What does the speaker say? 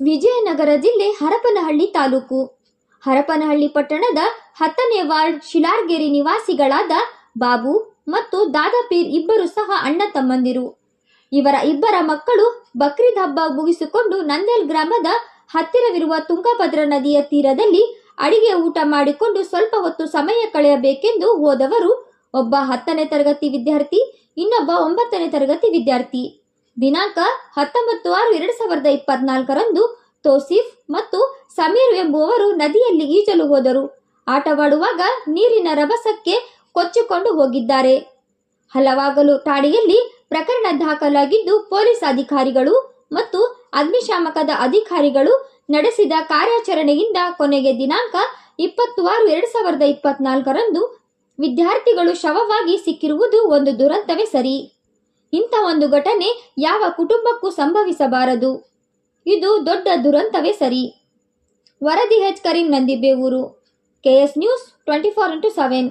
ವಿಜಯನಗರ ಜಿಲ್ಲೆ ಹರಪನಹಳ್ಳಿ ತಾಲೂಕು. ಹರಪನಹಳ್ಳಿ ಪಟ್ಟಣದ ಹತ್ತನೇ ವಾರ್ಡ್ ಶಿಲಾರ್ಗೆರೆ ನಿವಾಸಿಗಳಾದ ಬಾಬು ಮತ್ತು ದಾದಾಪೀರ್ ಇಬ್ಬರು ಸಹ ಅಣ್ಣ ತಮ್ಮಂದಿರು. ಇವರ ಇಬ್ಬರ ಮಕ್ಕಳು ಬಕ್ರೀದ್ ಹಬ್ಬ ಮುಗಿಸಿಕೊಂಡು ನಂದೇಲ್ ಗ್ರಾಮದ ಹತ್ತಿರವಿರುವ ತುಂಗಭದ್ರಾ ನದಿಯ ತೀರದಲ್ಲಿ ಅಡಿಗೆ ಊಟ ಮಾಡಿಕೊಂಡು ಸ್ವಲ್ಪ ಹೊತ್ತು ಸಮಯ ಕಳೆಯಬೇಕೆಂದು ಹೋದವರು ಒಬ್ಬ ಹತ್ತನೇ ತರಗತಿ ವಿದ್ಯಾರ್ಥಿ, ಇನ್ನೊಬ್ಬ ಒಂಬತ್ತನೇ ತರಗತಿ ವಿದ್ಯಾರ್ಥಿ. ದಿನಾಂಕ ಹತ್ತೊಂಬತ್ತು ಆರು ಎರಡು ಸಾವಿರದ ಇಪ್ಪತ್ನಾಲ್ಕರಂದು ತೋಸಿಫ್ ಮತ್ತು ಸಮೀರ್ ಎಂಬುವವರು ನದಿಯಲ್ಲಿ ಈಜಲು ಹೋದರು. ಆಟವಾಡುವಾಗ ನೀರಿನ ರಭಸಕ್ಕೆ ಕೊಚ್ಚಿಕೊಂಡು ಹೋಗಿದ್ದಾರೆ. ಹಲವಾಗಲು ಠಾಣೆಯಲ್ಲಿ ಪ್ರಕರಣ ದಾಖಲಾಗಿದ್ದು ಪೊಲೀಸ್ ಅಧಿಕಾರಿಗಳು ಮತ್ತು ಅಗ್ನಿಶಾಮಕದ ಅಧಿಕಾರಿಗಳು ನಡೆಸಿದ ಕಾರ್ಯಾಚರಣೆಯಿಂದ ಕೊನೆಗೆ ದಿನಾಂಕ ಇಪ್ಪತ್ತು ಆರು ಎರಡು ಸಾವಿರದ ಇಪ್ಪತ್ನಾಲ್ಕರಂದು ವಿದ್ಯಾರ್ಥಿಗಳು ಶವವಾಗಿ ಸಿಕ್ಕಿರುವುದು ಒಂದು ದುರಂತವೇ ಸರಿ. ಇಂಥ ಒಂದು ಘಟನೆ ಯಾವ ಕುಟುಂಬಕ್ಕೂ ಸಂಭವಿಸಬಾರದು. ಇದು ದೊಡ್ಡ ದುರಂತವೇ ಸರಿ. ವರದಿ H Kareem Nandibevur KS news twenty four into seven.